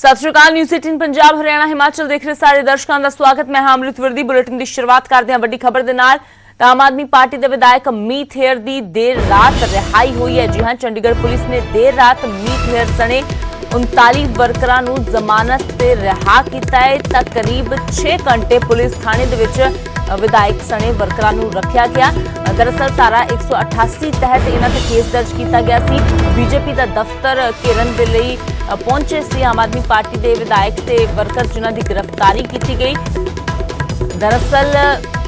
ਸਤਿ ਸ਼੍ਰੀ ਅਕਾਲ ਨਿਊਜ਼ 18 ਪੰਜਾਬ, ਹਰਿਆਣਾ, ਹਿਮਾਚਲ ਦੇਖ ਰਹੇ ਸਾਰੇ ਦਰਸ਼ਕਾਂ ਦਾ ਸਵਾਗਤ। ਮੈਂ ਹਾਂ ਵਰਦੀ, ਬੁਲੇਟਿਨ ਦੀ ਸ਼ੁਰੂਆਤ ਕਰਦੇ ਹਾਂ ਵੱਡੀ ਖਬਰ ਦੇ ਨਾਲ। ਆਮ ਆਦਮੀ ਪਾਰਟੀ ਦੇ ਵਿਧਾਇਕ ਮੀਤ ਹੇਅਰ ਦੀ ਦੇਰ ਰਾਤ ਰਿਹਾਈ ਹੋਈ ਹੈ। ਜੀ ਹਾਂ, ਚੰਡੀਗੜ੍ਹ ਪੁਲਿਸ ਨੇ ਦੇਰ ਰਾਤ ਮੀਤ ਹੇਅਰ ਸਣੇ 39 ਵਰਕਰਾਂ ਨੂੰ ਜ਼ਮਾਨਤ ਤੇ ਰਿਹਾ ਕੀਤਾ ਹੈ। ਤਾਂ ਕਰੀਬ 6 ਘੰਟੇ ਪੁਲਿਸ ਥਾਣੇ ਦੇ ਵਿੱਚ ਵਿਧਾਇਕ ਸਣੇ ਵਰਕਰਾਂ ਨੂੰ ਰੱਖਿਆ ਗਿਆ। ਦਰਅਸਲ ਧਾਰਾ 188 ਤਹਿਤ ਇਹਨਾਂ ਤੇ ਕੇਸ ਦਰਜ ਕੀਤਾ ਗਿਆ ਸੀ। ਬੀਜੇਪੀ ਦਾ ਦਫ਼ਤਰ ਘੇਰਨ ਦੇ ਲਈ ਪਹੁੰਚੇ ਸੀ ਆਮ ਆਦਮੀ ਪਾਰਟੀ ਦੇ ਵਿਧਾਇਕ ਤੇ ਵਰਕਰ ਜਿਨ੍ਹਾਂ ਦੀ ਗ੍ਰਿਫਤਾਰੀ ਕੀਤੀ ਗਈ। ਦਰਅਸਲ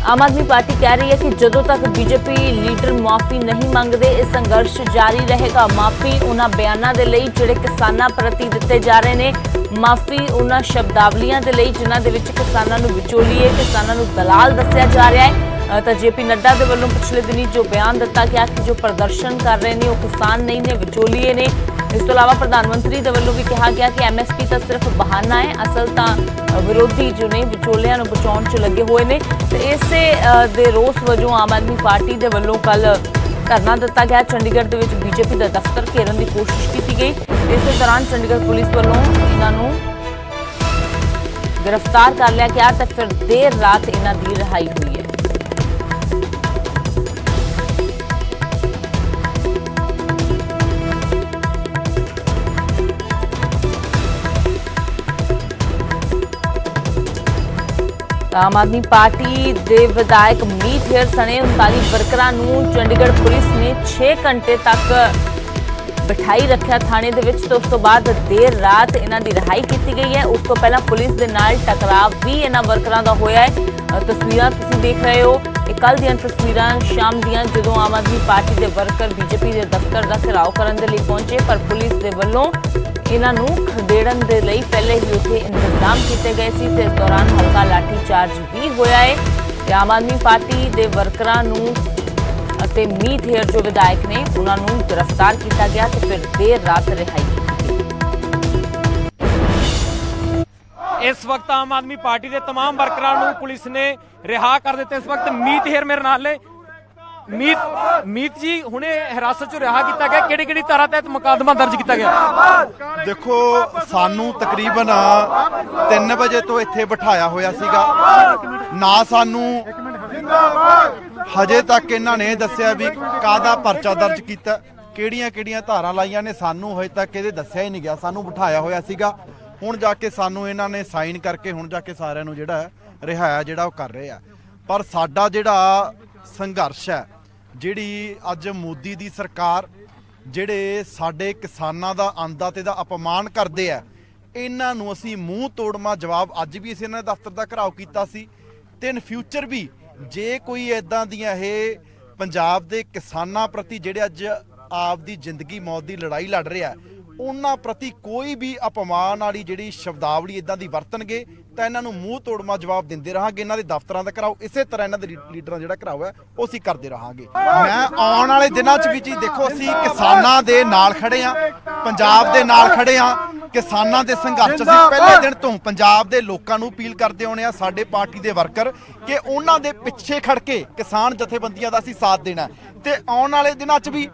ਆਮ ਆਦਮੀ ਪਾਰਟੀ ਕਹਿ ਰਹੀ ਹੈ ਕਿ ਜਦੋਂ ਤੱਕ ਬੀਜੇਪੀ ਲੀਡਰ ਮਾਫੀ ਨਹੀਂ ਮੰਗਦੇ ਇਹ ਸੰਘਰਸ਼ ਜਾਰੀ ਰਹੇਗਾ। ਮਾਫੀ ਉਹਨਾਂ ਬਿਆਨਾਂ ਦੇ ਲਈ ਜਿਹੜੇ ਕਿਸਾਨਾਂ ਪ੍ਰਤੀ ਦਿੱਤੇ ਜਾ ਰਹੇ ਨੇ ਮਾਫੀ ਉਹਨਾਂ ਸ਼ਬਦਾਵਲੀਆਂ ਦੇ ਲਈ ਜਿਨ੍ਹਾਂ ਦੇ ਵਿੱਚ ਕਿਸਾਨਾਂ ਨੂੰ ਵਿਚੋਲੀਏ ਕਿਸਾਨਾਂ ਨੂੰ ਦਲਾਲ ਦੱਸਿਆ ਜਾ ਰਿਹਾ ਹੈ। ਅ, ਤਾਂ ਜੇਪੀ ਨੱਡਾ ਦੇ ਵੱਲੋਂ ਪਿਛਲੇ ਦਿਨੀ ਜੋ ਬਿਆਨ ਦਿੱਤਾ ਗਿਆ ਕਿ ਜੋ ਪ੍ਰਦਰਸ਼ਨ ਕਰ ਰਹੇ ਨੇ ਉਹ ਕਿਸਾਨ ਨਹੀਂ ਨੇ ਵਿਚੋਲੀਏ ਨੇ ਇਸ ਤੋਂ ਇਲਾਵਾ ਪ੍ਰਧਾਨ ਮੰਤਰੀ ਦੇ ਵੱਲੋਂ ਵੀ ਕਿਹਾ ਗਿਆ ਕਿ ਐਮਐਸਪੀ ਤਾਂ ਸਿਰਫ ਬਹਾਨਾ ਹੈ, ਅਸਲ ਤਾਂ ਵਿਰੋਧੀ ਜੋ ਨੇ ਵਿਚੋਲਿਆਂ ਨੂੰ ਬਚਾਉਣ 'ਚ ਲੱਗੇ ਹੋਏ ਨੇ। ਤੇ ਇਸੇ ਦੇ ਰੋਸ ਵਜੋਂ ਆਮ ਆਦਮੀ ਪਾਰਟੀ ਦੇ ਵੱਲੋਂ ਕੱਲ ਧਰਨਾ ਦਿੱਤਾ ਗਿਆ। ਚੰਡੀਗੜ੍ਹ ਦੇ ਵਿੱਚ ਬੀਜੇਪੀ ਦਾ ਦਫ਼ਤਰ ਘੇਰਨ ਦੀ ਕੋਸ਼ਿਸ਼ ਕੀਤੀ ਗਈ। ਇਸ ਦੌਰਾਨ ਚੰਡੀਗੜ੍ਹ ਪੁਲਿਸ ਵੱਲੋਂ ਇਹਨਾਂ ਨੂੰ ਗ੍ਰਿਫਤਾਰ ਕਰ ਲਿਆ ਗਿਆ ਤੇ ਫਿਰ ਦੇਰ ਰਾਤ ਇਹਨਾਂ ਦੀ ਰਿਹਾਈ ਆਮ ਆਦਮੀ ਪਾਰਟੀ ਦੇ ਵਿਧਾਇਕ ਮੀਤ ਹੇਅਰ ਸਣੇ 39 ਵਰਕਰਾਂ ਨੂੰ ਚੰਡੀਗੜ੍ਹ ਪੁਲਿਸ ਨੇ 6 ਘੰਟੇ ਤੱਕ ਬਿਠਾਈ ਰੱਖਿਆ ਥਾਣੇ ਦੇ ਵਿੱਚ ਤੇ ਉਸ ਤੋਂ ਬਾਅਦ ਦੇਰ ਰਾਤ ਇਹਨਾਂ ਦੀ ਰਿਹਾਈ ਕੀਤੀ ਗਈ ਹੈ। ਉਸ ਤੋਂ ਪਹਿਲਾਂ ਪੁਲਿਸ ਦੇ ਨਾਲ ਟਕਰਾਅ ਵੀ ਇਹਨਾਂ ਵਰਕਰਾਂ ਦਾ ਹੋਇਆ ਹੈ। ਤਸਵੀਰਾਂ ਤੁਸੀਂ ਦੇਖ ਰਹੇ ਹੋ। ਇਹ ਕੱਲ ਦੀਆਂ ਤਸਵੀਰਾਂ ਸ਼ਾਮ ਦੀਆਂ ਜਦੋਂ ਆਮ ਆਦਮੀ ਪਾਰਟੀ ਦੇ ਵਰਕਰ ਬੀਜੇਪੀ ਦੇ ਦਫ਼ਤਰ ਦਾ ਘਿਰਾਓ ਕਰਨ ਦੇ ਲਈ ਪਹੁੰਚੇ, ਪਰ ਪੁਲਿਸ ਦੇ ਵੱਲੋਂ ਇਹਨਾਂ ਨੂੰ ਖਦੇੜਨ ਦੇ ਲਈ ਪਹਿਲੇ ਹੀ ਉੱਥੇ ਇੰਤਜ਼ਾਮ ਕੀਤੇ ਗਏ ਸੀ ਤੇ ਇਸ ਦੌਰਾਨ ਹਲਕਾ ਲਾਠੀ ਚਾਰਜ ਵੀ ਹੋਇਆ ਹੈ ਤੇ ਆਮ ਆਦਮੀ ਪਾਰਟੀ ਦੇ ਵਰਕਰਾਂ ਨੂੰ ਅਤੇ ਮੀਤ ਹੇਅਰ ਜੋ ਵਿਧਾਇਕ ਨੇ ਉਹਨਾਂ ਨੂੰ ਗ੍ਰਿਫਤਾਰ ਕੀਤਾ ਗਿਆ ਤੇ ਫਿਰ ਦੇਰ ਰਾਤ ਰਿਹਾਈ ਕੀਤੀ ਗਈ। ਇਸ ਵਕਤ ਆਮ ਆਦਮੀ ਪਾਰਟੀ ਦੇ तमाम ਵਰਕਰਾਂ ਨੂੰ ਪੁਲਿਸ ਨੇ ਰਿਹਾ ਕਰ ਦਿੱਤਾ ਇਸ ਵਕਤ ਮੀਤ ਹੇਰ ਮੇਰੇ ਨਾਲ ਨੇ ਮੀਤ ਮੀਤ ਜੀ, ਹੁਣੇ ਹਿਰਾਸਤ ਚੋਂ ਰਿਹਾ ਕੀਤਾ ਗਿਆ। ਕਿਹੜੀ ਕਿਹੜੀ ਧਾਰਾ ਤਹਿਤ ਮੁਕੱਦਮਾ ਦਰਜ ਕੀਤਾ ਗਿਆ? ਦੇਖੋ, ਸਾਨੂੰ ਤਕਰੀਬਨ 3 ਵਜੇ ਤੋਂ ਇੱਥੇ ਬਿਠਾਇਆ ਹੋਇਆ ਸੀਗਾ। ਨਾ ਸਾਨੂੰ ਹਜੇ ਤੱਕ ਇਹਨਾਂ ਨੇ ਦੱਸਿਆ ਵੀ ਕਾਦਾ ਪਰਚਾ ਦਰਜ ਕੀਤਾ। ਕਿਹੜੀਆਂ ਕਿਹੜੀਆਂ ਧਾਰਾਂ ਲਾਈਆਂ ਨੇ, ਸਾਨੂੰ ਹਜੇ ਤੱਕ ਇਹਦੇ ਦੱਸਿਆ ਹੀ ਨਹੀਂ ਗਿਆ। ਸਾਨੂੰ ਬਿਠਾਇਆ ਹੋਇਆ ਸੀਗਾ। ਹੁਣ ਜਾ ਕੇ ਸਾਨੂੰ ਇਹਨਾਂ ਨੇ ਸਾਈਨ ਕਰਕੇ, ਹੁਣ ਜਾ ਕੇ ਸਾਰਿਆਂ ਨੂੰ ਜਿਹੜਾ ਰਿਹਾਇਆ ਜਿਹੜਾ ਉਹ ਕਰ ਰਹੇ ਆ। ਪਰ ਸਾਡਾ ਜਿਹੜਾ ਸੰਘਰਸ਼ ਹੈ, ਜਿਹੜੀ ਅੱਜ ਮੋਦੀ ਦੀ ਸਰਕਾਰ, ਜਿਹੜੇ ਸਾਡੇ ਕਿਸਾਨਾਂ ਦਾ ਅੰਦਾ ਤੇ ਦਾ ਅਪਮਾਨ ਕਰਦੇ ਆ ਇਹਨਾਂ ਨੂੰ ਅਸੀਂ ਮੂੰਹ ਤੋੜਮਾ ਜਵਾਬ ਅੱਜ ਵੀ ਅਸੀਂ ਇਹਨਾਂ ਦੇ ਦਫ਼ਤਰ ਦਾ ਘਰਾਓ ਕੀਤਾ ਸੀ ਤੇ ਇਨ ਫਿਊਚਰ ਵੀ ਜੇ ਕੋਈ ਐਦਾਂ ਦੀਆਂ ਇਹ ਪੰਜਾਬ ਦੇ ਕਿਸਾਨਾਂ ਪ੍ਰਤੀ ਜਿਹੜੇ ਅੱਜ ਆਪ ਦੀ ਜ਼ਿੰਦਗੀ, ਮੌਤ ਦੀ ਲੜਾਈ ਲੜ ਰਿਹਾ ਉਹਨਾਂ ਪ੍ਰਤੀ ਕੋਈ ਵੀ ਅਪਮਾਨ ਵਾਲੀ ਜਿਹੜੀ ਸ਼ਬਦਾਵਲੀ ਇਦਾਂ ਦੀ ਵਰਤਣਗੇ ਤਾਂ ਇਹਨਾਂ ਨੂੰ ਮੂੰਹ ਤੋੜਮਾ ਜਵਾਬ ਦਿੰਦੇ ਰਹਾਂਗੇ ਇਹਨਾਂ ਦੇ ਦਫ਼ਤਰਾਂ ਦਾ ਘਰਾਓ ਇਸੇ ਤਰ੍ਹਾਂ ਇਹਨਾਂ ਦੇ ਲੀਡਰਾਂ ਜਿਹੜਾ ਘਰਾਓ ਹੈ ਉਹ ਅਸੀਂ ਕਰਦੇ ਰਹਾਂਗੇ। ਮੈਂ ਆਉਣ ਵਾਲੇ ਦਿਨਾਂ 'ਚ ਵੀ ਜੀ ਦੇਖੋ ਅਸੀਂ ਕਿਸਾਨਾਂ ਦੇ ਨਾਲ ਖੜੇ ਆ ਪੰਜਾਬ ਦੇ ਨਾਲ ਖੜੇ ਆ ਕਿਸਾਨਾਂ ਦੇ ਸੰਘਰਸ਼ ਅਸੀਂ ਪਹਿਲੇ ਦਿਨ ਤੋਂ ਪੰਜਾਬ ਦੇ ਲੋਕਾਂ ਨੂੰ ਅਪੀਲ ਕਰਦੇ ਆਉਣੇ ਆ ਸਾਡੇ ਪਾਰਟੀ ਦੇ ਵਰਕਰ ਕਿ ਉਹਨਾਂ ਦੇ ਪਿੱਛੇ ਖੜ ਕੇ ਕਿਸਾਨ ਜਥੇਬੰਦੀਆਂ ਦਾ ਅਸੀਂ ਸਾਥ ਦੇਣਾ ਤੇ ਆਉਣ ਵਾਲੇ ਦਿਨਾਂ 'ਚ ਵੀ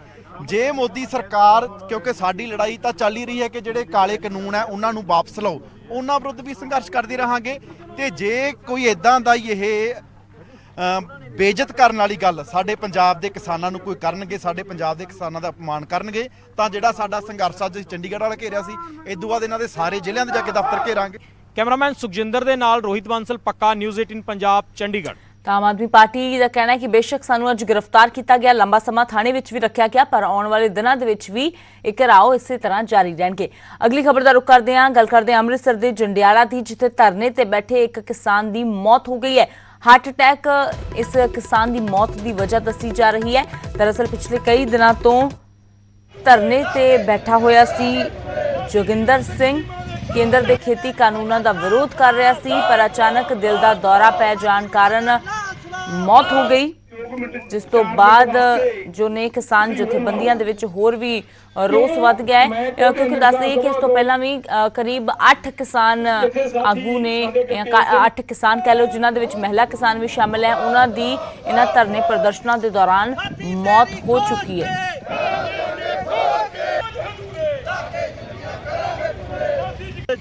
ਜੇ ਮੋਦੀ ਸਰਕਾਰ ਕਿਉਂਕਿ ਸਾਡੀ ਲੜਾਈ ਤਾਂ ਚੱਲ ਹੀ ਰਹੀ ਹੈ ਕਿ ਜਿਹੜੇ ਕਾਲੇ ਕਾਨੂੰਨ ਹੈ ਉਹਨਾਂ ਨੂੰ ਵਾਪਸ ਲਓ। ਉਹਨਾਂ ਵਿਰੁੱਧ ਵੀ ਸੰਘਰਸ਼ ਕਰਦੇ ਰਹਾਂਗੇ। ਤੇ ਜੇ ਕੋਈ ਇਦਾਂ ਦਾ ਹੀ ਇਹ ਅਮ, ਬੇਇੱਜ਼ਤ ਕਰਨ ਵਾਲੀ ਗੱਲ ਸਾਡੇ ਪੰਜਾਬ ਦੇ ਕਿਸਾਨਾਂ ਨੂੰ ਕੋਈ ਕਰਨਗੇ ਸਾਡੇ ਪੰਜਾਬ ਦੇ ਕਿਸਾਨਾਂ ਦਾ ਅਪਮਾਨ ਕਰਨਗੇ ਤਾਂ ਜਿਹੜਾ ਸਾਡਾ ਸੰਘਰਸ਼ ਅੱਜ ਚੰਡੀਗੜ੍ਹ ਵਾਲਾ ਘੇਰਿਆ ਸੀ ਇਦੋਂ ਬਾਅਦ ਇਹਨਾਂ ਦੇ ਸਾਰੇ ਜ਼ਿਲ੍ਹਿਆਂ ਦੇ ਜਾ ਕੇ ਦਫ਼ਤਰ ਘੇਰਾਂਗੇ। ਕੈਮਰਾਮੈਨ ਸੁਖਜਿੰਦਰ ਦੇ ਨਾਲ ਰੋਹਿਤ ਬਾਂਸਲ ਪੱਕਾ ਨਿਊਜ਼ 18 ਪੰਜਾਬ ਚੰਡੀਗੜ੍ਹ। ਤਾਂ ਆਮ ਆਦਮੀ ਪਾਰਟੀ ਦਾ ਕਹਿਣਾ ਹੈ ਕਿ ਬੇਸ਼ੱਕ ਸਾਨੂੰ ਅੱਜ ਗ੍ਰਿਫਤਾਰ ਕੀਤਾ ਗਿਆ, ਲੰਬਾ ਸਮਾਂ ਥਾਣੇ ਵਿੱਚ ਵੀ ਰੱਖਿਆ ਗਿਆ, ਪਰ ਆਉਣ ਵਾਲੇ ਦਿਨਾਂ ਦੇ ਵਿੱਚ ਵੀ ਇਹ ਘਿਰਾਓ ਇਸੇ ਤਰ੍ਹਾਂ ਜਾਰੀ ਰਹਿਣਗੇ। ਅਗਲੀ ਖਬਰ ਦਾ ਰੁਖ ਕਰਦੇ ਹਾਂ। ਗੱਲ ਕਰਦੇ ਹਾਂ ਅੰਮ੍ਰਿਤਸਰ ਦੇ ਜੰਡਿਆਲਾ ਦੀ, ਜਿੱਥੇ ਧਰਨੇ ਤੇ ਬੈਠੇ ਇੱਕ ਕਿਸਾਨ ਦੀ ਮੌਤ ਹੋ ਗਈ ਹੈ। ਹਾਰਟ ਅਟੈਕ ਇਸ ਕਿਸਾਨ ਦੀ ਮੌਤ ਦੀ ਵਜ੍ਹਾ ਦੱਸੀ ਜਾ ਰਹੀ ਹੈ। ਦਰਅਸਲ ਪਿਛਲੇ ਕਈ ਦਿਨਾਂ ਤੋਂ ਧਰਨੇ ਤੇ ਬੈਠਾ ਹੋਇਆ ਸੀ ਜੋਗਿੰਦਰ ਸਿੰਘ। ਕੇਂਦਰ ਦੇ ਖੇਤੀ ਕਾਨੂੰਨਾਂ ਦਾ ਵਿਰੋਧ ਕਰ ਰਿਹਾ ਸੀ, ਪਰ ਅਚਾਨਕ ਦਿਲ ਦਾ ਦੌਰਾ ਪੈ ਜਾਣ ਕਾਰਨ ਮੌਤ ਹੋ ਗਈ, ਜਿਸ ਤੋਂ ਬਾਅਦ ਜੋ ਨੇ ਕਿਸਾਨ ਜਥੇਬੰਦੀਆਂ ਦੇ ਵਿੱਚ ਹੋਰ ਵੀ ਰੋਸ ਵੱਧ ਗਿਆ ਹੈ। ਕਿਉਂਕਿ ਦੱਸ ਦਈਏ ਕਿ ਇਸ ਤੋਂ ਪਹਿਲਾਂ ਵੀ ਕਰੀਬ 8 ਕਿਸਾਨ ਆਗੂ ਨੇ 8 ਕਿਸਾਨ ਕਹਿ ਲਓ, ਜਿਨ੍ਹਾਂ ਦੇ ਵਿੱਚ ਮਹਿਲਾ ਕਿਸਾਨ ਵੀ ਸ਼ਾਮਿਲ ਹੈ, ਉਹਨਾਂ ਦੀ ਇਹਨਾਂ ਧਰਨੇ ਪ੍ਰਦਰਸ਼ਨਾਂ ਦੇ ਦੌਰਾਨ ਮੌਤ ਹੋ ਚੁੱਕੀ ਹੈ।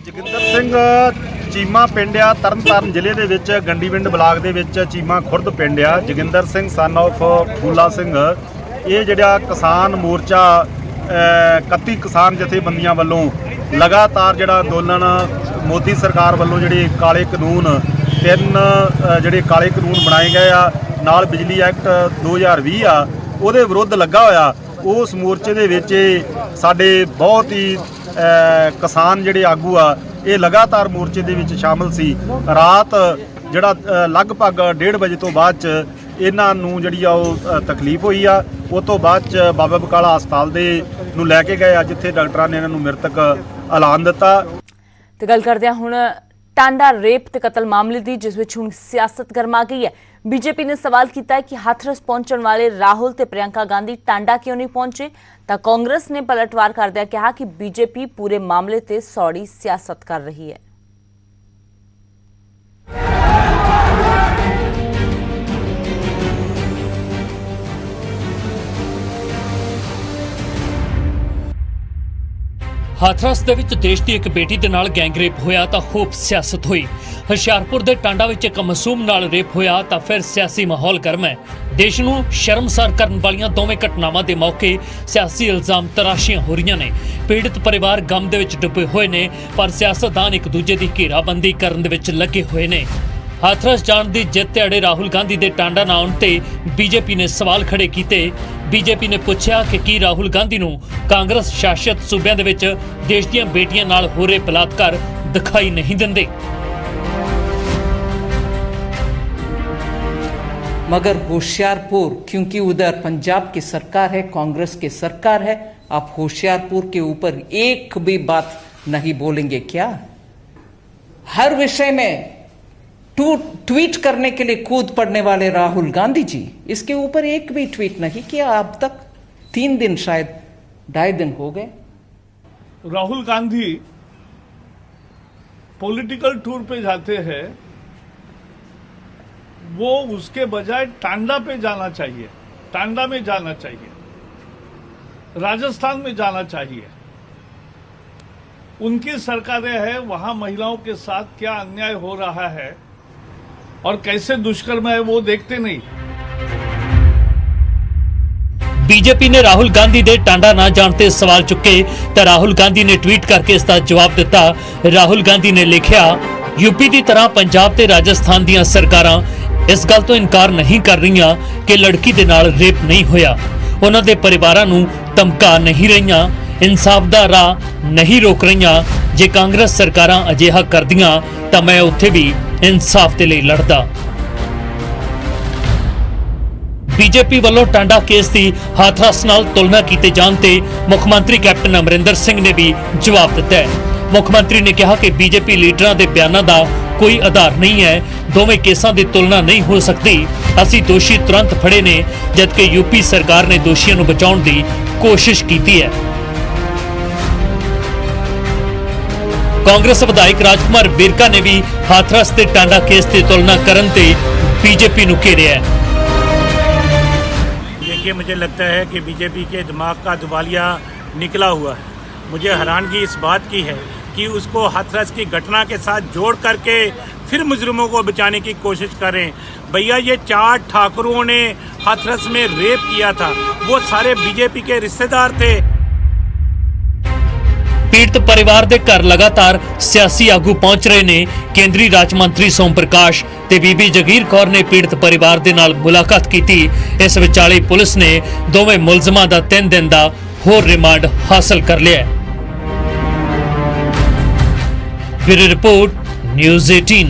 ਜਗ ਸਿੰਘ ਚੀਮਾ ਪਿੰਡ ਆ ਤਰਨਤਾਰਨ ਜ਼ਿਲ੍ਹੇ ਦੇ ਵਿੱਚ ਗੰਡੀ ਪਿੰਡ ਬਲਾਕ ਦੇ ਵਿੱਚ ਚੀਮਾ ਖੁਰਦ ਪਿੰਡ ਆ। ਜੋਗਿੰਦਰ ਸਿੰਘ ਸਨ of ਫੂਲਾ ਸਿੰਘ। ਇਹ ਜਿਹੜਾ ਕਿਸਾਨ ਮੋਰਚਾ ਅਹ, 31 ਕਿਸਾਨ ਜਥੇਬੰਦੀਆਂ ਵੱਲੋਂ ਲਗਾਤਾਰ ਜਿਹੜਾ ਅੰਦੋਲਨ ਮੋਦੀ ਸਰਕਾਰ ਵੱਲੋਂ ਜਿਹੜੇ ਕਾਲੇ ਕਾਨੂੰਨ ਤਿੰਨ ਜਿਹੜੇ ਕਾਲੇ ਕਾਨੂੰਨ ਬਣਾਏ ਗਏ ਆ ਨਾਲ ਬਿਜਲੀ ਐਕਟ 2020 ਆ ਉਹਦੇ ਵਿਰੁੱਧ ਲੱਗਾ ਹੋਇਆ। ਉਸ ਮੋਰਚੇ ਦੇ ਵਿੱਚ ਇਹ ਸਾਡੇ ਬਹੁਤ ਹੀ ਕਿਸਾਨ ਜਿਹੜੇ ਆਗੂ ਆ ਇਹ ਲਗਾਤਾਰ ਮੋਰਚੇ ਦੇ ਵਿੱਚ ਸ਼ਾਮਲ ਸੀ। ਰਾਤ ਜਿਹੜਾ ਲਗਭਗ 1:30 ਵਜੇ ਤੋਂ ਬਾਅਦ ਚ ਇਹਨਾਂ ਨੂੰ ਜਿਹੜੀ ਆ ਉਹ ਤਕਲੀਫ ਹੋਈ ਆ। ਉਸ ਤੋਂ ਬਾਅਦ ਚ ਬਾਬਾ ਬਕਾਲਾ ਹਸਪਤਾਲ ਦੇ ਨੂੰ ਲੈ ਕੇ ਗਏ ਆ, ਜਿੱਥੇ ਡਾਕਟਰਾਂ ਨੇ ਇਹਨਾਂ ਨੂੰ ਮ੍ਰਿਤਕ ਐਲਾਨ ਦਿੱਤਾ। ਤੇ ਗੱਲ ਕਰਦੇ ਹਾਂ ਹੁਣ ਟਾਂਡਾ ਰੇਪ ਤੇ ਕਤਲ ਮਾਮਲੇ ਦੀ, ਜਿਸ ਵਿੱਚ ਹੁਣ ਸਿਆਸਤ ਗਰਮਾ ਗਈ ਹੈ। ਬੀਜੇਪੀ ਨੇ ਸਵਾਲ ਕੀਤਾ ਹੈ ਕਿ ਹਾਥਰਸ ਪਹੁੰਚਣ ਵਾਲੇ ਰਾਹੁਲ ਤੇ ਪ੍ਰਿਯੰਕਾ ਗਾਂਧੀ ਟਾਂਡਾ ਕਿਉਂ ਨਹੀਂ ਪਹੁੰਚੇ? ਤਾਂ ਕਾਂਗਰਸ ਨੇ ਪਲਟਵਾਰ ਕਰਦਿਆਂ ਕਿਹਾ ਕਿ ਬੀਜੇਪੀ ਪੂਰੇ ਮਾਮਲੇ ਤੇ ਸੌੜੀ ਸਿਆਸਤ ਕਰ ਰਹੀ ਹੈ। ਹਾਥਰਸ ਦੇ ਵਿੱਚ ਦੇਸ਼ ਦੀ ਇੱਕ ਬੇਟੀ ਦੇ ਨਾਲ ਗੈਂਗਰੇਪ ਹੋਇਆ ਤਾਂ ਖੂਬ ਸਿਆਸਤ ਹੋਈ। ਹੁਸ਼ਿਆਰਪੁਰ ਦੇ ਟਾਂਡਾ ਵਿੱਚ ਇੱਕ ਮਾਸੂਮ ਨਾਲ ਰੇਪ ਹੋਇਆ ਤਾਂ ਫਿਰ ਸਿਆਸੀ ਮਾਹੌਲ ਗਰਮ ਹੈ। ਦੇਸ਼ ਨੂੰ ਸ਼ਰਮਸਾਰ ਕਰਨ ਵਾਲੀਆਂ ਦੋਵੇਂ ਘਟਨਾਵਾਂ ਦੇ ਮੌਕੇ ਸਿਆਸੀ ਇਲਜ਼ਾਮ ਤਰਾਸ਼ੀਆਂ ਹੋ ਰਹੀਆਂ ਨੇ। ਪੀੜਤ ਪਰਿਵਾਰ ਗਮ ਦੇ ਵਿੱਚ ਡੁੱਬੇ ਹੋਏ ਨੇ, ਪਰ ਸਿਆਸਤਦਾਨ ਇੱਕ ਦੂਜੇ ਦੀ ਘੇਰਾਬੰਦੀ ਕਰਨ ਦੇ ਵਿੱਚ ਲੱਗੇ ਹੋਏ ਨੇ। ਹਾਥਰਸ ਜਾਣ ਦੀ ਜਿੱਤ ਦਿਹਾੜੇ ਰਾਹੁਲ ਗਾਂਧੀ ਦੇ ਟਾਂਡਾ ਨਾ ਆਉਣ ਤੇ ਬੀਜੇਪੀ ਨੇ ਸਵਾਲ ਖੜੇ ਕੀਤੇ ਬੀਜੇਪੀ ਨੇ ਪੁੱਛਿਆ ਕਿ ਕੀ ਰਾਹੁਲ ਗਾਂਧੀ ਨੂੰ ਕਾਂਗਰਸ ਸ਼ਾਸਿਤ ਸੂਬਿਆਂ ਦੇ ਵਿੱਚ ਦੇਸ਼ ਦੀਆਂ ਬੇਟੀਆਂ ਨਾਲ ਹੋ ਰਹੇ ਬਲਾਤਕਾਰ ਦਿਖਾਈ ਨਹੀਂ ਦਿੰਦੇ मगर होशियारपुर क्योंकि उधर पंजाब की सरकार है कांग्रेस की सरकार है आप होशियारपुर के ऊपर एक भी बात नहीं बोलेंगे क्या हर विषय में टू ट्वीट करने के लिए कूद पड़ने वाले राहुल गांधी जी, इसके ऊपर एक भी ट्वीट नहीं किया अब तक तीन दिन शायद, ढाई दिन हो गए। राहुल गांधी पॉलिटिकल टूर पे जाते हैं, वो उसके बजाय टांडा पे जाना चाहिए, टांडा में जाना चाहिए, राजस्थान में जाना चाहिए। उनकी सरकारें हैं, वहाँ महिलाओं के साथ क्या अन्याय हो रहा है और कैसे दुष्कर्म है वो देखते नहीं ਬੀਜੇਪੀ ਨੇ ਰਾਹੁਲ ਗਾਂਧੀ ਦੇ ਟਾਂਡਾ ਨਾ ਜਾਣ ਤੇ ਸਵਾਲ ਚੁੱਕੇ ਤਾਂ ਰਾਹੁਲ ਗਾਂਧੀ ਨੇ ਟਵੀਟ ਕਰਕੇ ਇਸ ਦਾ ਜਵਾਬ ਦਿੱਤਾ ਰਾਹੁਲ ਗਾਂਧੀ ਨੇ ਲਿਖਿਆ ਯੂਪੀ ਦੀ ਤਰ੍ਹਾਂ ਪੰਜਾਬ ਤੇ ਰਾਜਸਥਾਨ ਦੀਆਂ ਸਰਕਾਰਾਂ ਇਸ ਗੱਲ ਤੋਂ ਇਨਕਾਰ ਨਹੀਂ ਕਰ ਰਹੀਆਂ ਕਿ ਲੜਕੀ ਦੇ ਨਾਲ ਰੇਪ ਨਹੀਂ ਹੋਇਆ ਉਹਨਾਂ ਦੇ ਪਰਿਵਾਰਾਂ ਨੂੰ ਧਮਕਾ ਨਹੀਂ ਰਹੀਆਂ ਇਨਸਾਫ ਦਾ ਰਾਹ ਨਹੀਂ ਰੋਕ ਰਹੀਆਂ ਜੇ ਕਾਂਗਰਸ ਸਰਕਾਰਾਂ ਅਜਿਹਾ ਕਰਦੀਆਂ ਤਾਂ ਮੈਂ ਉੱਥੇ ਵੀ ਇਨਸਾਫ ਦੇ ਲਈ ਲੜਦਾ। ਬੀਜੇਪੀ ਵੱਲੋਂ ਟਾਂਡਾ ਕੇਸ ਦੀ ਹਾਥਰਸ ਨਾਲ ਤੁਲਨਾ ਕੀਤੇ ਜਾਣ ਤੇ ਮੁੱਖ ਮੰਤਰੀ ਕੈਪਟਨ ਅਮਰਿੰਦਰ ਸਿੰਘ ਨੇ ਵੀ ਜਵਾਬ ਦਿੱਤਾ ਹੈ। ਮੁੱਖ ਮੰਤਰੀ ਨੇ ਕਿਹਾ ਕਿ ਬੀਜੇਪੀ ਲੀਡਰਾਂ ਦੇ ਬਿਆਨਾਂ ਦਾ ਕੋਈ ਆਧਾਰ ਨਹੀਂ ਹੈ। ਦੋਵੇਂ ਕੇਸਾਂ ਦੀ ਤੁਲਨਾ ਨਹੀਂ ਹੋ ਸਕਦੀ। ਅਸੀਂ ਦੋਸ਼ੀ ਤੁਰੰਤ ਫੜੇ ਨੇ, ਜਦਕਿ ਯੂਪੀ ਸਰਕਾਰ ਨੇ ਦੋਸ਼ੀਆਂ ਨੂੰ ਬਚਾਉਣ ਦੀ ਕੋਸ਼ਿਸ਼ ਕੀਤੀ ਹੈ। ਕਾਂਗਰਸ ਵਿਧਾਇਕ ਰਾਜਕੁਮਾਰ ਵਿਰਕਾ ਨੇ ਵੀ ਹਾਥਰਸ ਤੇ ਟਾਂਡਾ ਕੇਸ ਦੀ ਤੁਲਨਾ ਕਰਨ ਤੇ ਬੀਜੇਪੀ ਨੂੰ ਘੇਰਿਆ ਹੈ देखिए मुझे लगता है कि बीजेपी के दिमाग का दिवालिया निकला हुआ है मुझे हैरानगी इस बात की है कि उसको हाथरस की घटना के साथ जोड़ करके फिर मुजरिमों को बचाने की कोशिश करें भैया ये चार ठाकुरों ने हाथरस में रेप किया था वो सारे बीजेपी के रिश्तेदार थे ਪੀੜਤ ਪਰਿਵਾਰ ਦੇ ਘਰ ਲਗਾਤਾਰ ਸਿਆਸੀ ਆਗੂ ਪਹੁੰਚ ਰਹੇ ਨੇ। ਕੇਂਦਰੀ ਰਾਜ ਮੰਤਰੀ ਸੋਮ ਪ੍ਰਕਾਸ਼ ਤੇ ਬੀਬੀ ਜਗੀਰ ਕੌਰ ਨੇ ਪੀੜਤ ਪਰਿਵਾਰ ਦੇ ਨਾਲ ਮੁਲਾਕਾਤ ਕੀਤੀ। ਇਸ ਵਿਚਾਲੇ ਪੁਲਿਸ ਨੇ ਦੋਵੇਂ ਮੁਲਜ਼ਮਾਂ ਦਾ 3 ਦਿਨ ਦਾ ਹੋਰ ਰਿਮਾਂਡ ਹਾਸਲ ਕਰ ਲਿਆ ਹੈ। ਬਿਊਰੋ ਰਿਪੋਰਟ, ਨਿਊਜ਼ 18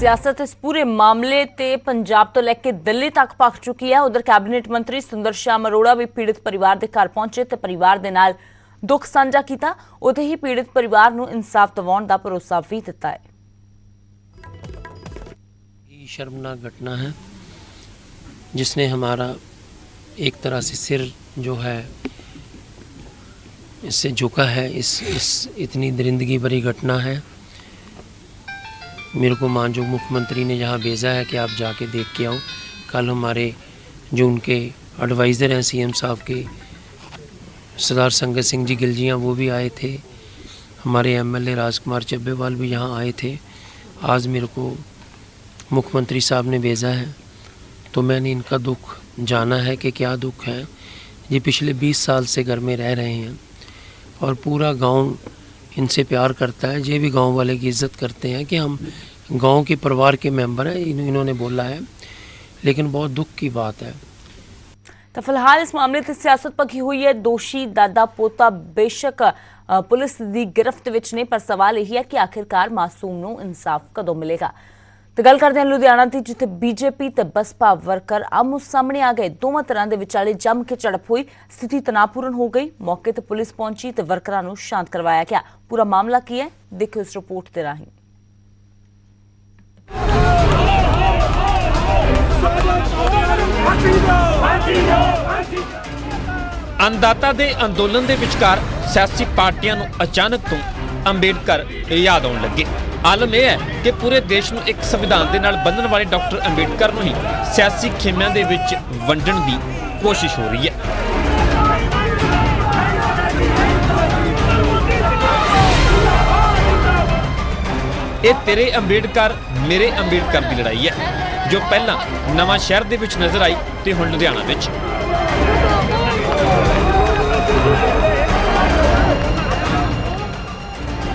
ਸਿਆਸਤ ਇਸ ਪੂਰੇ ਮਾਮਲੇ ਤੇ ਪੰਜਾਬ ਤੋਂ ਲੈ ਕੇ ਦਿੱਲੀ ਤੱਕ ਪਹੁੰਚ ਚੁੱਕੀ ਹੈ ਉਧਰ ਕੈਬਨਿਟ ਮੰਤਰੀ ਸੁੰਦਰ ਸ਼ਾਮ ਅਰੋੜਾ ਵੀ ਪੀੜਤ ਪਰਿਵਾਰ ਦੇ ਘਰ ਪਹੁੰਚੇ ਤੇ ਪਰਿਵਾਰ ਦੇ ਨਾਲ ਦੁੱਖ ਸਾਂਝਾ ਕੀਤਾ ਉਥੇ ਹੀ ਪੀੜਤ ਪਰਿਵਾਰ ਨੂੰ ਇਨਸਾਫ ਦਿਵਾਉਣ ਦਾ ਭਰੋਸਾ ਵੀ ਦਿੱਤਾ ਹੈ ये शर्मनाक घटना है जिसने हमारा एक तरह से सिर जो है इससे झुका है इस इस इतनी दरिंदगी भरी घटना है मेरे को मानजो मुख्यमंत्री ने यहाँ भेजा है कि आप जाके देख के आओ। कल हमारे जो उनके एडवाइज़र हैं सीएम साहब के, सरदार संगत सिंह जी गिलजियाँ वो भी आए थे। हमारे एमएलए राजकुमार चब्बेवाल भी यहाँ आए थे। आज मेरे को मुख्यमंत्री साहब ने भेजा है। तो मैंने इनका दुख जाना है कि क्या दुख है। ये पिछले 20 साल से घर में रह रहे हैं और पूरा गाँव इनसे प्यार करता है ये भी गांव वाले की इज्जत करते हैं कि हम गांव के परिवार के मेंबर हैं इन- इन्होंने बोला है लेकिन बहुत दुख की बात है ਤਾਂ ਫਿਲਹਾਲ ਇਸ ਮਾਮਲੇ ਤੇ ਸਿਆਸਤ ਪੱਕੀ ਹੋਈ ਹੈ ਦੋਸ਼ੀ ਦਾਦਾ ਪੋਤਾ ਬੇਸ਼ੱਕ ਅ, ਪੁਲਿਸ ਦੀ ਗ੍ਰਿਫਤ ਵਿੱਚ ਨੇ ਪਰ ਸਵਾਲ ਇਹ ਹੈ ਕਿ ਆਖਿਰਕਾਰ ਮਾਸੂਮ ਨੂੰ ਇਨਸਾਫ ਕਦੋਂ ਮਿਲੇਗਾ ਤੇ ਗੱਲ ਕਰਦੇ ਹਾਂ ਲੁਧਿਆਣਾ ਦੀ ਜਿੱਥੇ ਬੀਜੇਪੀ ਤੇ ਬਸਪਾ ਵਰਕਰ ਆਮੋ ਸਾਹਮਣੇ ਆ ਗਏ ਦੋਵਾਂ ਤਰ੍ਹਾਂ ਦੇ ਵਿਚਾਲੇ ਜੰਮ ਕੇ ਝੜਪ ਹੋਈ ਸਥਿਤੀ ਤਣਾਅਪੂਰਨ ਹੋ ਗਈ ਮੌਕੇ ਤੇ ਪੁਲਿਸ ਪਹੁੰਚੀ ਤੇ ਵਰਕਰਾਂ ਨੂੰ ਸ਼ਾਂਤ ਕਰਵਾਇਆ ਗਿਆ ਪੂਰਾ ਮਾਮਲਾ ਕੀ ਹੈ? ਦੇਖੋ ਇਸ ਰਿਪੋਰਟ ਦੇ ਰਾਹੀਂ। ਅੰਦਾਤਾ ਦੇ ਅੰਦੋਲਨ ਦੇ ਵਿਚਕਾਰ ਸਿਆਸੀ ਪਾਰਟੀਆਂ ਨੂੰ ਅਚਾਨਕ ਤੋਂ ਅੰਬੇਡਕਰ ਯਾਦ ਆਉਣ ਲੱਗੇ। ਆਲਮ ਇਹ ਹੈ ਕਿ ਪੂਰੇ ਦੇਸ਼ ਨੂੰ ਇੱਕ ਸੰਵਿਧਾਨ ਦੇ ਨਾਲ ਬੰਧਨ ਵਾਲੇ ਡਾਕਟਰ ਅੰਬੇਡਕਰ ਨੂੰ ਹੀ ਸਿਆਸੀ ਖੇਮਿਆਂ ਦੇ ਵਿੱਚ ਵੰਡਣ ਦੀ ਕੋਸ਼ਿਸ਼ ਹੋ ਰਹੀ ਹੈ। ਇਹ ਤੇਰੇ ਅੰਬੇਡਕਰ, ਮੇਰੇ ਅੰਬੇਡਕਰ ਦੀ ਲੜਾਈ ਹੈ, ਜੋ ਪਹਿਲਾਂ ਨਵਾਂ ਸ਼ਹਿਰ ਦੇ ਵਿੱਚ ਨਜ਼ਰ ਆਈ ਤੇ ਹੁਣ ਲੁਧਿਆਣਾ ਵਿੱਚ।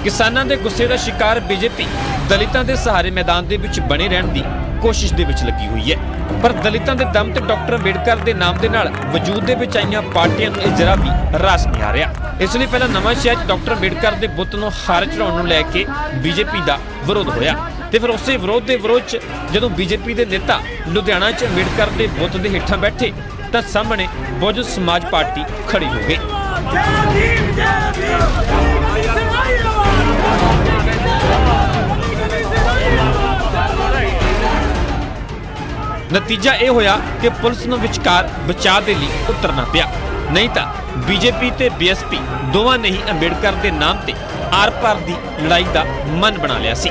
ਕਿਸਾਨਾਂ ਦੇ ਗੁੱਸੇ ਦਾ ਸ਼ਿਕਾਰ ਬੀਜੇਪੀ ਦਲਿਤਾਂ ਦੇ ਸਹਾਰੇ ਮੈਦਾਨ ਦੇ ਵਿੱਚ ਬਣੇ ਰਹਿਣ ਦੀ ਕੋਸ਼ਿਸ਼ ਦੇ ਵਿੱਚ ਲੱਗੀ ਹੋਈ ਹੈ। ਪਰ ਦਲਿਤਾਂ ਦੇ ਦਮ ਤੇ ਡਾਕਟਰ ਅੰਬੇਡਕਰ ਦੇ ਨਾਮ ਦੇ ਨਾਲ ਵਜੂਦ ਦੇ ਵਿੱਚ ਆਈਆਂ ਪਾਰਟੀਆਂ ਨੂੰ ਇਹ ਜਰਾ ਵੀ ਰਾਸ ਨਹੀਂ ਆ ਰਿਹਾ। ਇਸ ਲਈ ਪਹਿਲਾਂ ਨਵਾਂ ਸ਼ਹਿਰ 'ਚ ਡਾਕਟਰ ਅੰਬੇਡਕਰ ਦੇ ਬੁੱਤ ਨੂੰ ਹਾਰ ਚੜਾਉਣ ਨੂੰ ਲੈ ਕੇ ਬੀਜੇਪੀ ਦਾ ਵਿਰੋਧ ਹੋਇਆ। ਤੇ ਫਿਰ ਉਸੇ ਵਿਰੋਧ ਦੇ ਵਿਰੋਧ 'ਚ ਜਦੋਂ ਬੀਜੇਪੀ ਦੇ ਨੇਤਾ ਲੁਧਿਆਣਾ 'ਚ ਅੰਬੇਡਕਰ ਦੇ ਬੁੱਤ ਦੇ ਹੇਠਾਂ ਬੈਠੇ, ਤਾਂ ਸਾਹਮਣੇ ਬਹੁਜਨ ਸਮਾਜ ਪਾਰਟੀ ਖੜੀ ਹੋ ਗਈ। ਨਤੀਜਾ ਇਹ ਹੋਇਆ ਕਿ ਪੁਲਿਸ ਨੂੰ ਵਿਚਕਾਰ ਬਚਾਅ ਦੇ ਲਈ ਉਤਰਨਾ ਪਿਆ। ਨਹੀਂ ਤਾਂ ਬੀਜੇਪੀ ਤੇ ਬੀਐਸਪੀ ਦੋਵਾਂ ਨੇ ਹੀ ਅੰਬੇਡਕਰ ਦੇ ਨਾਮ ਤੇ ਆਰ-ਪਾਰ ਦੀ ਲੜਾਈ ਦਾ ਮਨ ਬਣਾ ਲਿਆ ਸੀ।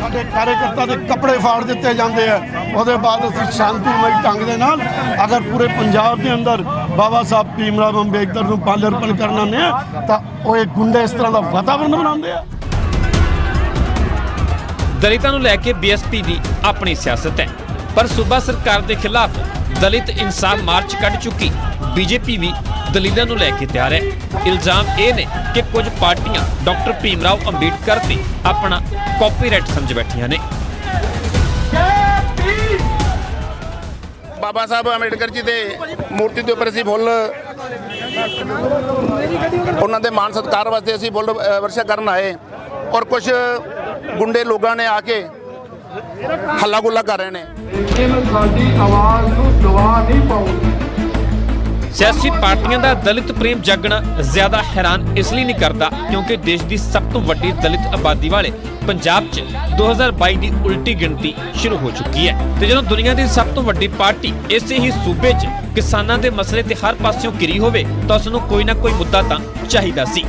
ਸਾਡੇ ਕਾਰਜਕਰਤਾ ਦੇ ਕੱਪੜੇ ਫਾੜ ਦਿੱਤੇ ਜਾਂਦੇ ਆ। ਉਹਦੇ ਬਾਅਦ ਅਸੀਂ ਸ਼ਾਂਤੀਮਈ ਢੰਗ ਦੇ ਨਾਲ ਅਗਰ ਪੂਰੇ ਪੰਜਾਬ ਦੇ ਅੰਦਰ ਬਾਬਾ ਸਾਹਿਬ ਭੀਮਰਾਵ ਅੰਬੇਦਕਰ ਨੂੰ ਪਾਲਰਪਣ ਕਰਨਾ ਨੇ ਤਾਂ ਉਹ ਇਹ ਗੁੰਡੇ ਇਸ ਤਰ੍ਹਾਂ ਦਾ ਵਾਤਾਵਰਣ ਬਣਾਉਂਦੇ ਆ। ਦਲਿਤਾਂ ਨੂੰ ਲੈ ਕੇ ਬੀਐਸਪੀ ਦੀ ਆਪਣੀ ਸਿਆਸਤ ਹੈ। ਪਰ ਸੂਬਾ ਸਰਕਾਰ ਦੇ ਖਿਲਾਫ ਦਲਿਤ ਇਨਸਾਨ ਮਾਰਚ ਕੱਢ ਚੁੱਕੀ। ਬੀਜੇਪੀ ਵੀ ਦਲੀਲਾਂ ਨੂੰ ਲੈ ਕੇ ਤਿਆਰ ਹੈ। ਇਲਜ਼ਾਮ ਇਹ ਨੇ ਕਿ ਕੁਝ ਪਾਰਟੀਆਂ ਡਾਕਟਰ ਭੀਮ ਰਾਓ ਅੰਬੇਡਕਰ ਤੇ ਆਪਣਾ ਕਾਪੀਰਾਈਟ ਸਮਝ ਬੈਠੀਆਂ ਨੇ। ਬਾਬਾ ਸਾਹਿਬ ਅੰਬੇਡਕਰ ਜੀ ਦੇ ਮੂਰਤੀ ਦੇ ਉੱਪਰ ਅਸੀਂ ਫੁੱਲ, ਉਹਨਾਂ ਦੇ ਮਾਨ ਸਤਿਕਾਰ ਵਾਸਤੇ ਅਸੀਂ ਫੁੱਲ ਵਰਸ਼ਾ ਕਰਨ ਆਏ। ਔਰ ਕੁਝ ਗੁੰਡੇ ਲੋਕਾਂ ਨੇ ਆ ਕੇ ਹੱਲਾ ਗੁੱਲਾ ਕਰ ਰਹੇ ਨੇ। ਸਿਆਸੀ ਪਾਰਟੀਆਂ ਦਾ ਦਲਿਤ ਪ੍ਰੇਮ ਜਾਗਣਾ ਜ਼ਿਆਦਾ ਹੈਰਾਨ ਇਸ ਲਈ ਨਹੀਂ ਕਰਦਾ ਕਿਉਂਕਿ ਦੇਸ਼ ਦੀ ਸਭ ਤੋਂ ਵੱਡੀ ਦਲਿਤ ਆਬਾਦੀ ਵਾਲੇ ਪੰਜਾਬ 'ਚ 2022 ਦੀ ਉਲਟੀ ਗਿਣਤੀ ਸ਼ੁਰੂ ਹੋ ਚੁੱਕੀ ਹੈ। ਤੇ ਜਦੋਂ ਦੁਨੀਆ ਦੀ ਸਭ ਤੋਂ ਵੱਡੀ ਪਾਰਟੀ ਇਸੇ ਹੀ ਸੂਬੇ 'ਚ ਕਿਸਾਨਾਂ ਦੇ ਮਸਲੇ ਤੇ ਹਰ ਪਾਸਿਓਂ ਘਿਰੀ ਹੋਵੇ ਤਾਂ ਉਸ ਨੂੰ ਕੋਈ ਨਾ ਕੋਈ ਮੁੱਦਾ ਤਾਂ ਚਾਹੀਦਾ ਸੀ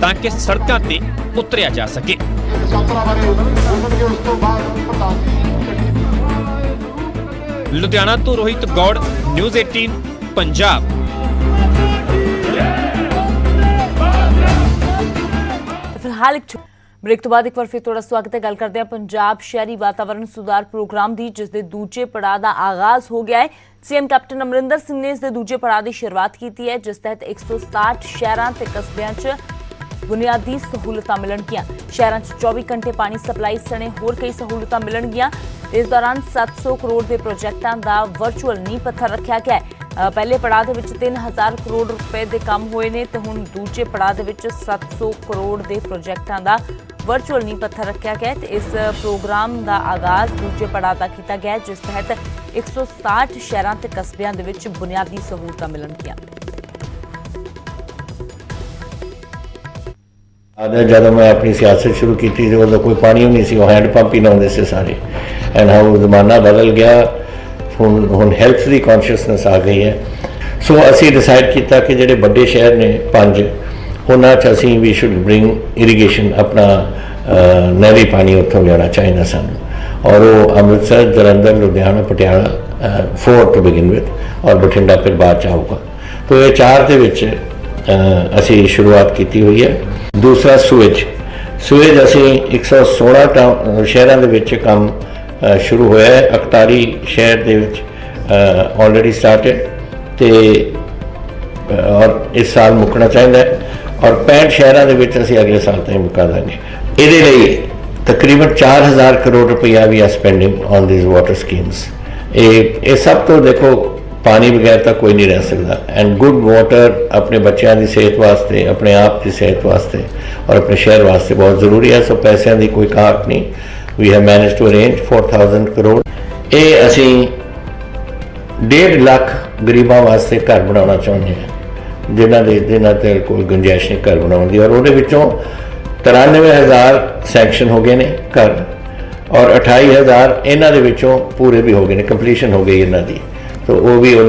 ਤਾਂ ਕਿ ਸੜਕਾਂ ਤੇ ਉਤਰਿਆ ਜਾ ਸਕੇ। ਲੁਧਿਆਣਾ ਤੋਂ ਰੋਹਿਤ ਗੌੜ ਨਿਊਜ਼ 18 ਪੰਜਾਬ। ਫਿਲਹਾਲ ਇੱਕ ਬ੍ਰੇਕ ਤੋਂ ਬਾਅਦ ਇੱਕ ਵਾਰ ਫਿਰ ਤੁਹਾਡਾ ਸਵਾਗਤ ਹੈ। ਗੱਲ ਕਰਦੇ ਹਾਂ ਪੰਜਾਬ ਸ਼ਹਿਰੀ ਵਾਤਾਵਰਣ ਸੁਧਾਰ ਪ੍ਰੋਗਰਾਮ ਦੀ, ਜਿਸ ਦੇ ਦੂਜੇ ਪੜਾਅ ਦਾ ਆਗਾਜ਼ ਹੋ ਗਿਆ ਹੈ। ਸੀਐਮ ਕੈਪਟਨ ਅਮਰਿੰਦਰ ਸਿੰਘ ਨੇ ਇਸ ਦੇ ਦੂਜੇ ਪੜਾਅ ਦੀ ਸ਼ੁਰੂਆਤ ਕੀਤੀ ਹੈ, ਜਿਸ ਤਹਿਤ 167 ਸ਼ਹਿਰਾਂ ਤੇ ਕਸਬਿਆਂ 'ਚ ਬੁਨਿਆਦੀ ਸਹੂਲਤਾਂ ਮਿਲਣਗੀਆਂ। ਸ਼ਹਿਰਾਂ 'ਚ 24 ਘੰਟੇ ਪਾਣੀ ਸਪਲਾਈ ਸਣੇ ਹੋਰ ਕਈ ਸਹੂਲਤਾਂ ਮਿਲਣਗੀਆਂ। ਇਸ ਦੌਰਾਨ 700 ਕਰੋੜ ਦੇ ਪ੍ਰੋਜੈਕਟਾਂ ਦਾ ਵਰਚੁਅਲ ਨੀਂਹ ਪੱਥਰ ਰੱਖਿਆ ਗਿਆ ਹੈ। ਪਹਿਲੇ ਪੜਾਅ ਦੇ ਵਿੱਚ 3000 ਕਰੋੜ ਰੁਪਏ ਦੇ ਕੰਮ ਹੋਏ ਨੇ ਤੇ ਹੁਣ ਦੂਜੇ ਪੜਾਅ ਦੇ ਵਿੱਚ 700 ਕਰੋੜ ਦੇ ਪ੍ਰੋਜੈਕਟਾਂ ਦਾ ਵਰਚੁਅਲ ਨੀਂਹ ਪੱਥਰ ਰੱਖਿਆ ਗਿਆ ਹੈ ਤੇ ਇਸ ਪ੍ਰੋਗਰਾਮ ਦਾ ਆਗਾਜ਼ ਦੂਜੇ ਪੜਾਅ ਦਾ ਕੀਤਾ ਗਿਆ ਜਿਸ ਤਹਿਤ 167 ਸ਼ਹਿਰਾਂ ਤੇ ਕਸਬਿਆਂ ਦੇ ਵਿੱਚ ਬੁਨਿਆਦੀ ਸਹੂਲਤਾਂ ਮਿਲਣਗੀਆਂ। ਆਦਰ ਜਦੋਂ ਮੈਂ ਆਪਣੀ ਸਿਆਸਤ ਸ਼ੁਰੂ ਕੀਤੀ ਤੇ ਉਦੋਂ ਕੋਈ ਪਾਣੀ ਵੀ ਨਹੀਂ ਸੀ, ਉਹ ਹੈਂਡ ਪੰਪ ਹੀ ਲਾਉਂਦੇ ਸੀ ਸਾਰੇ। ਐਂਡ ਹਾਊ ਜ਼ਮਾਨਾ ਬਦਲ ਗਿਆ, ਹੁਣ ਹੁਣ ਹੈਲਥ ਦੀ ਕੌਨਸ਼ੀਅਸਨੈਸ ਆ ਗਈ ਹੈ। ਸੋ ਅਸੀਂ ਡਿਸਾਈਡ ਕੀਤਾ ਕਿ ਜਿਹੜੇ ਵੱਡੇ ਸ਼ਹਿਰ ਨੇ, ਪੰਜ, ਉਹਨਾਂ 'ਚ ਅਸੀਂ ਵੀ ਸ਼ੁਡ ਬ੍ਰਿੰਗ ਇਰੀਗੇਸ਼ਨ ਆਪਣਾ ਨਹਿਰੀ ਪਾਣੀ ਉੱਥੋਂ ਲਿਆਉਣਾ ਚਾਹੀਦਾ ਸਾਨੂੰ। ਔਰ ਉਹ Amritsar, Jalandhar, Ludhiana, Patiala for to begin with ਔਰ ਬਠਿੰਡਾ ਫਿਰ ਬਾਅਦ ਚ ਆਊਗਾ। ਤੋ ਇਹ ਚਾਰ ਦੇ ਵਿੱਚ ਅਸੀਂ ਸ਼ੁਰੂਆਤ ਕੀਤੀ ਹੋਈ ਹੈ। ਦੂਸਰਾ ਸੂਏਜ ਸੂਏਜ ਅਸੀਂ 116 ਟਾਊਨ ਸ਼ਹਿਰਾਂ ਦੇ ਵਿੱਚ ਕੰਮ ਸ਼ੁਰੂ ਹੋਇਆ ਹੈ। ਅਕਤਾਰੀ ਸ਼ਹਿਰ ਦੇ ਵਿੱਚ ਆਲਰੇਡੀ ਸਟਾਰਟਡ ਤੇ ਔਰ ਇਸ ਸਾਲ ਮੁੱਕਣਾ ਚਾਹੀਦਾ ਹੈ। ਔਰ 65 ਸ਼ਹਿਰਾਂ ਦੇ ਵਿੱਚ ਅਸੀਂ ਅਗਲੇ ਸਾਲ ਤਾਈਂ ਮੁਕਾ ਦਾਂਗੇ। ਇਹਦੇ ਲਈ ਤਕਰੀਬਨ 4000 ਕਰੋੜ ਰੁਪਇਆ ਵੀ ਆ spending on these water schemes ਇਹ ਇਹ ਸਭ ਤੋਂ ਦੇਖੋ ਪਾਣੀ ਬਗੈਰ ਤਾਂ ਕੋਈ ਨਹੀਂ ਰਹਿ ਸਕਦਾ। ਐਂਡ ਗੁੱਡ ਵਾਟਰ ਆਪਣੇ ਬੱਚਿਆਂ ਦੀ ਸਿਹਤ ਵਾਸਤੇ, ਆਪਣੇ ਆਪ ਦੀ ਸਿਹਤ ਵਾਸਤੇ ਔਰ ਆਪਣੇ ਸ਼ਹਿਰ ਵਾਸਤੇ ਬਹੁਤ ਜ਼ਰੂਰੀ ਹੈ। ਸੋ ਪੈਸਿਆਂ ਦੀ ਕੋਈ ਘਾਟ ਨਹੀਂ। We have manage to arrange 4000 crore ਇਹ ਅਸੀਂ 1.5 ਲੱਖ ਗਰੀਬਾਂ ਵਾਸਤੇ ਘਰ ਬਣਾਉਣਾ ਚਾਹੁੰਦੇ ਹਾਂ, ਜਿਨ੍ਹਾਂ ਦੇ ਜਿਨ੍ਹਾਂ ਤੇ ਕੋਈ ਗੁੰਜਾਇਸ਼ ਨਹੀਂ ਘਰ ਬਣਾਉਣ ਦੀ। ਔਰ ਉਹਦੇ ਵਿੱਚੋਂ 93000 ਸੈਂਕਸ਼ਨ ਹੋ ਗਏ ਨੇ ਘਰ ਔਰ 28000 ਇਹਨਾਂ ਦੇ ਵਿੱਚੋਂ ਪੂਰੇ ਵੀ ਹੋ ਗਏ ਨੇ, ਕੰਪਲੀਸ਼ਨ ਹੋ ਗਈ ਇਹਨਾਂ ਦੀ। ਤੋ ਉਹ ਵੀ ਉਹਨਾਂ